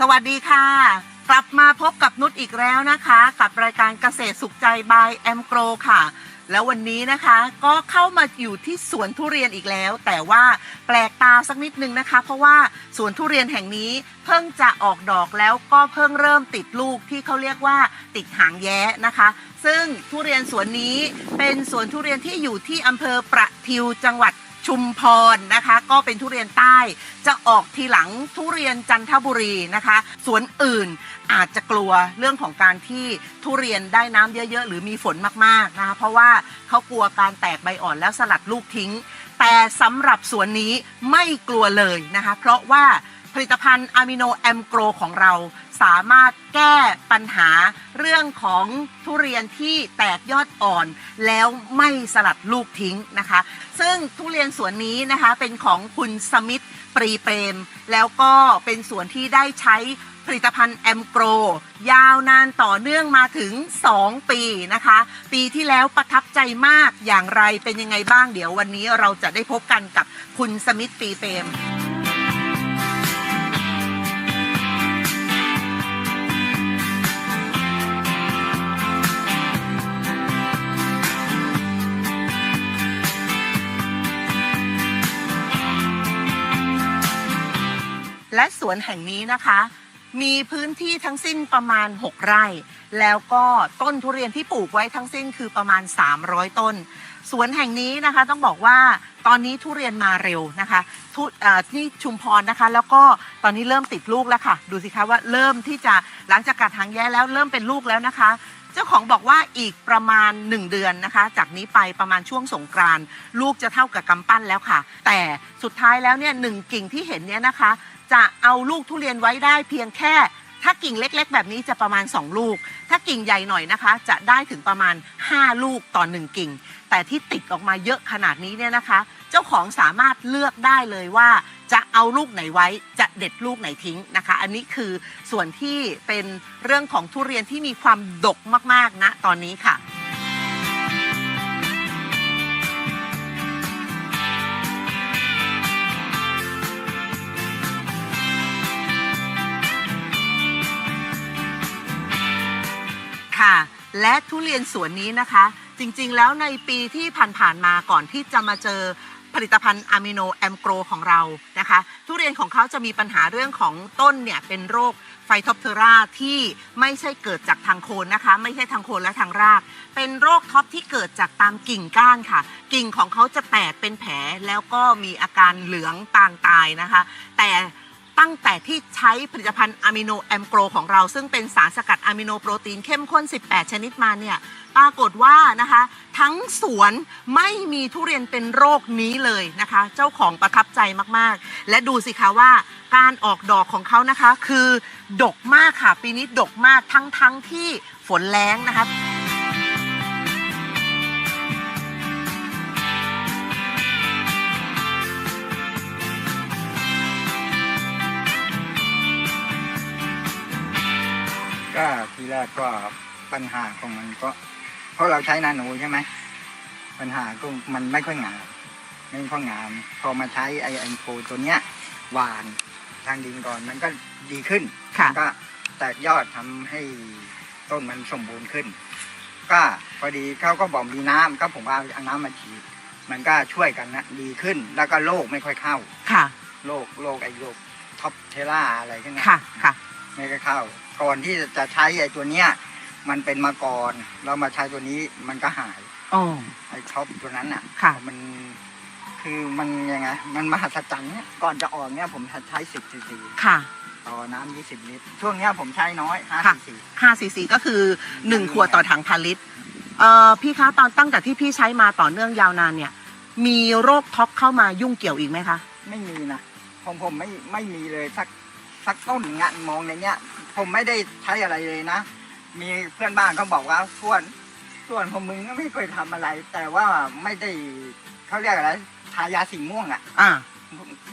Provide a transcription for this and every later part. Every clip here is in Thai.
สวัสดีค่ะ กลับมาพบกับนุชอีกแล้วนะคะ กับรายการเกษตรสุขใจบายแอมโกรค่ะ แล้ววันนี้นะคะก็เข้ามาอยู่ที่สวนทุเรียนอีกแล้ว แต่ว่าแปลกตาสักนิดนึงนะคะ เพราะว่าสวนทุเรียนแห่งนี้เพิ่งจะออกดอกแล้วก็เพิ่งเริ่มติดลูกที่เขาเรียกว่าติดหางแย้นะคะ ซึ่งทุเรียนสวนนี้เป็นสวนทุเรียนที่อยู่ที่อำเภอประทิวจังหวัด ชุมพรนะคะ ก็เป็นทุเรียนใต้ จะออกทีหลังทุเรียนจันทบุรีนะคะ สวนอื่นอาจจะกลัวเรื่องของการที่ทุเรียนได้น้ำเยอะ ๆ หรือมีฝนมากๆนะคะเพราะว่าเขากลัวการแตกใบอ่อนแล้วสลัดลูกทิ้ง แต่สำหรับสวนนี้ไม่กลัวเลยนะคะ เพราะว่า ผลิตภัณฑ์อะมิโนแอมโกรของเรา สามารถแก้ปัญหาเรื่องของทุเรียนที่แตกยอดอ่อน แล้วไม่สลัดลูกทิ้งนะคะ ซึ่งทุเรียนสวนนี้นะคะเป็นของคุณสมิธปรีเปรม แล้วก็เป็นสวนที่ได้ใช้ผลิตภัณฑ์แอมโกรยาวนานต่อเนื่องมาถึง 2 ปีนะคะ ปีที่แล้วประทับใจมากอย่างไรเป็นยังไงบ้างเดี๋ยววันนี้เราจะได้พบกันกับคุณสมิธปรีเปรม และสวนแห่งนี้นะคะ มีพื้นที่ทั้งสิ้นประมาณ 6 ไร่ แล้วก็ต้นทุเรียนที่ปลูกไว้ทั้งสิ้นคือประมาณ 300 ต้น สวนแห่งนี้นะคะต้องบอกว่าตอนนี้ทุเรียนมาเร็วนะคะทุที่ชุมพรนะคะ แล้วก็ตอนนี้เริ่มติดลูกแล้วค่ะ ดูสิคะว่าเริ่มที่จะหลังจากกัดหางแย้แล้วเริ่มเป็นลูกแล้วนะคะเจ้าของบอกว่าอีกประมาณ 1 เดือนนะคะ จากนี้ไปประมาณช่วงสงกรานลูกจะเท่ากับกำปั้นแล้วค่ะ แต่สุดท้ายแล้วเนี่ยหนึ่งกิ่งที่เห็นเนี่ยนะคะ จะเอาลูกทุเรียนไว้ได้เพียงแค่ ถ้ากิ่งเล็กๆ แบบนี้จะประมาณ 2 ลูก ถ้ากิ่งใหญ่หน่อยนะคะ จะได้ถึงประมาณ 5 ลูกต่อ 1 กิ่ง แต่ที่ติดออกมาเยอะขนาดนี้เนี่ยนะคะ เจ้าของสามารถเลือกได้เลยว่าจะเอาลูกไหนไว้จะเด็ดลูกไหนทิ้งนะคะ อันนี้คือส่วนที่เป็นเรื่องของทุเรียนที่มีความดกมากๆนะตอนนี้ค่ะ และทุเรียนสวนนี้นะคะ จริงๆแล้วในปีที่ผ่านๆมาก่อนที่จะมาเจอผลิตภัณฑ์อะมิโนแอมโกรของเรานะคะ ทุเรียนของเขาจะมีปัญหาเรื่องของต้นเนี่ยเป็นโรคไฟทอปเทอราที่ไม่ใช่เกิดจากทางโคนนะคะ ไม่ใช่ทางโคนและทางราก เป็นโรคท็อปที่เกิดจากตามกิ่งก้านค่ะ กิ่งของเขาจะแตกเป็นแผลแล้วก็มีอาการเหลืองตางตายนะคะ แต่ ตั้งแต่ที่ใช้ผลิตภัณฑ์อะมิโนแอมโกรของเรา ซึ่งเป็นสารสกัดอะมิโนโปรตีนเข้มข้น 18 ชนิดมาเนี่ยปรากฏว่านะคะ ทั้งสวนไม่มีทุเรียนเป็นโรคนี้เลยนะคะ เจ้าของประทับใจมากๆ และดูสิคะว่าการออกดอกของเขานะคะ คือดกมากค่ะ ปีนี้ดกมากทั้งทั้งๆที่ฝนแรงนะคะ รกก็ปัญหาของมันก็ เพราะเราใช้นาโนใช่ไหมปัญหาก็มันไม่ค่อยงามไม่ค่อยงาม พอมาใช้ไอแอนโฟตัวเนี้ยหวานทางดินก่อนมันก็ดีขึ้นค่ะมันก็แตกยอดทำให้ต้นมันสมบูรณ์ขึ้น ก็พอดีเขาก็บอกมีน้ำก็ผมเอาเอาน้ำมาฉีดมันก็ช่วยกันนะดีขึ้น แล้วก็โรคไม่ค่อยเข้าค่ะโรคโรคไอโรคท็อปเทล่าอะไรทั้งนั้นค่ะค่ะ ไม่ก็เข้า ก่อนที่จะใช้ไอ้ตัวเนี้ย มันเป็นมาก่อนเรามาใช้ตัวนี้มันก็หายอ๋อ ไอ้ท็อปตัวนั้นอะค่ะ มันคือมันยังไง มันมหัศจรรย์เนี่ยก่อนจะออกเนี่ยผมใช้สิบซีซีค่ะ ต่อน้ำยี่สิบลิตร ช่วงเนี้ยผมใช้น้อยห้าค่ะ ซีซี5ซีซีก็คือ 1 ขวดต่อถังพันลิตรเอ่อพี่คะตอนตั้งแต่ที่พี่ใช้มาต่อเนื่องยาวนานเนี่ย มีโรคท็อปเข้ามายุ่งเกี่ยวอีกไหมคะ ไม่มีนะผมผมไม่ไม่มีเลยสัก สักต้นงะมองในเนี้ยผมไม่ได้ใช้อะไรเลยนะ มีเพื่อนบ้านเขาบอกว่าส่วนส่วนของมึงก็ไม่เคยทำอะไร แต่ว่าไม่ได้เขาเรียกอะไรทายาสีม่วงอะ อ่า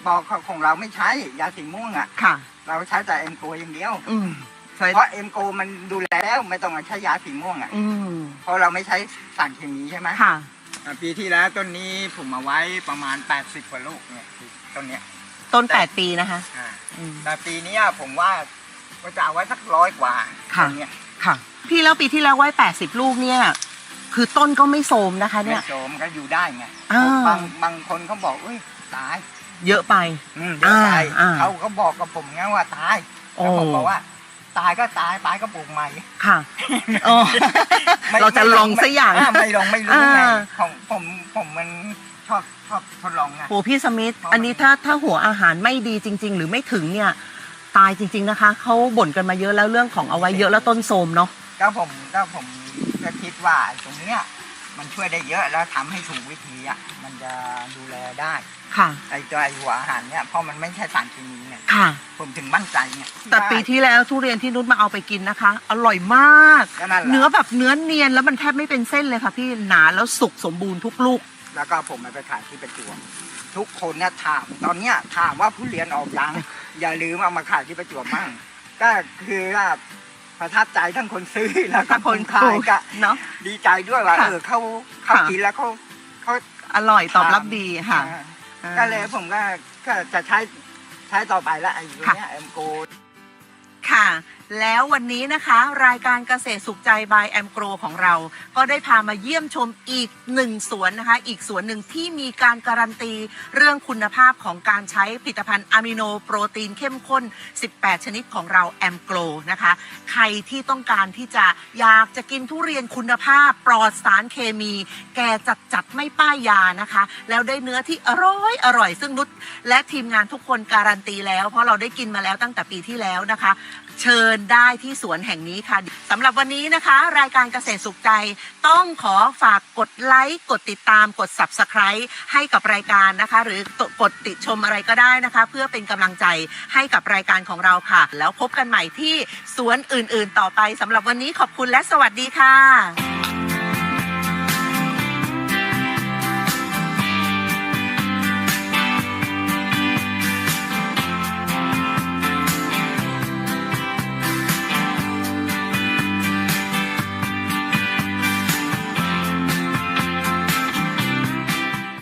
บอกของเราไม่ใช้ยาสีม่วงอะ ค่ะ เราใช้แต่เอ็มโกอย่างเดียว อืมใช่เพราะเอ็มโกมันดูแลแล้วไม่ต้องมาใช้ยาสีม่วงอะ อืมเพราะเราไม่ใช้สารเคมีใช่ไหมค่ะ อ่าปีที่แล้วต้นนี้ผมมาไว้ประมาณ 80กว่าลูกเนี่ยต้นเนี้ย ต้น 8 ปีนะคะ อ่าอืม แต่ปีเนี้ยผมว่าก็จะเอาไว้สักร้อยกว่าค่ะ อย่างเงี้ยค่ะ พี่แล้วปีที่แล้วไว้ 80 ลูกเนี่ย คือต้นก็ไม่โทรมนะคะ ไม่เนี่ยโสมก็อยู่ได้ไงอ่า บางบางคนเขาบอกเอ้ยตายเยอะไป อืมเดี๋ยวตายอ่าอ่า เขาก็บอกกับผมไงว่าตายโอ้แล้วผมบอกว่า ตายก็ตายตายก็ปลูกใหม่ ค่ะอ๋อไม่เราจะลองสักอย่าง ไม่ลองไม่รู้ไงอ่า ของผมผมมัน ชอบชอบทดลองไงโหพี่สมิธเพราะอันนี้ถ้าถ้าหัวอาหารไม่ดีจริง ๆ หรือไม่ถึงเนี่ยตายจริง ๆนะคะเขาบ่นกันมาเยอะแล้วเรื่องของเอาไว้เยอะแล้วต้นโทรมเนาะก็ผมก็ผมก็คิดว่าตรงเนี้ยมันช่วยได้เยอะแล้วทำให้ถูกวิธีอะมันจะดูแลได้ค่ะ ไอ้ตัวไอ้หัวอาหารเนี่ยเพราะมันไม่ใช่สารเคมีเนี่ยค่ะ ผมถึงมั่นใจไงแต่ปีที่แล้วทุเรียนที่นุชมาเอาไปกินนะคะ อร่อยมาก ก็นั่นแหละ เนื้อแบบเนื้อเนียนแล้วมันแทบไม่เป็นเส้นเลยค่ะพี่หนาแล้วสุกสมบูรณ์ทุกลูก แล้วก็ผมไปขายที่ประจวบทุกคนเนี่ยถามตอนเนี้ยถามว่าผู้เรียนออกยังอย่าลืมเอามาขายที่ประจวบมั่งก็คือว่าประทับใจทั้งคนซื้อแล้วก็คนขายก็เนาะดีใจด้วยว่าค่ะเออเขาเขาค่ะกินแล้วเขาเขาอร่อยตอบรับดีค่ะอ่าก็เลยผมก็ก็จะใช้ใช้ต่อไปละไอ้ตัวเนี้ยเอ็มโกค่ะ แล้ววันนี้นะคะ รายการเกษตรสุขใจบายแอมโกรของเรา ก็ได้พามาเยี่ยมชมอีกหนึ่งสวนนะคะ อีกสวนหนึ่งที่มีการการันตีเรื่องคุณภาพของการใช้ผลิตภัณฑ์อะมิโนโปรตีนเข้มข้น 18 ชนิดของเราแอมโกรนะคะ ใครที่ต้องการที่จะอยากจะกินทุเรียนคุณภาพ ปลอดสารเคมี แกจัดจัดไม่ป้ายยานะคะ แล้วได้เนื้อที่อร่อยอร่อยซึ่งนุชและทีมงานทุกคนการันตีแล้ว เพราะเราได้กินมาแล้วตั้งแต่ปีที่แล้วนะคะ เชิญได้ที่สวนแห่งนี้ค่ะสำหรับวันนี้นะคะ รายการเกษตรสุขใจต้องขอฝากกดไลค์กดติดตามกด subscribe ให้กับรายการนะคะ หรือกดติชมอะไรก็ได้นะคะ เพื่อเป็นกำลังใจให้กับรายการของเราค่ะ แล้วพบกันใหม่ที่สวนอื่นๆ ต่อไปสำหรับวันนี้ขอบคุณและสวัสดีค่ะ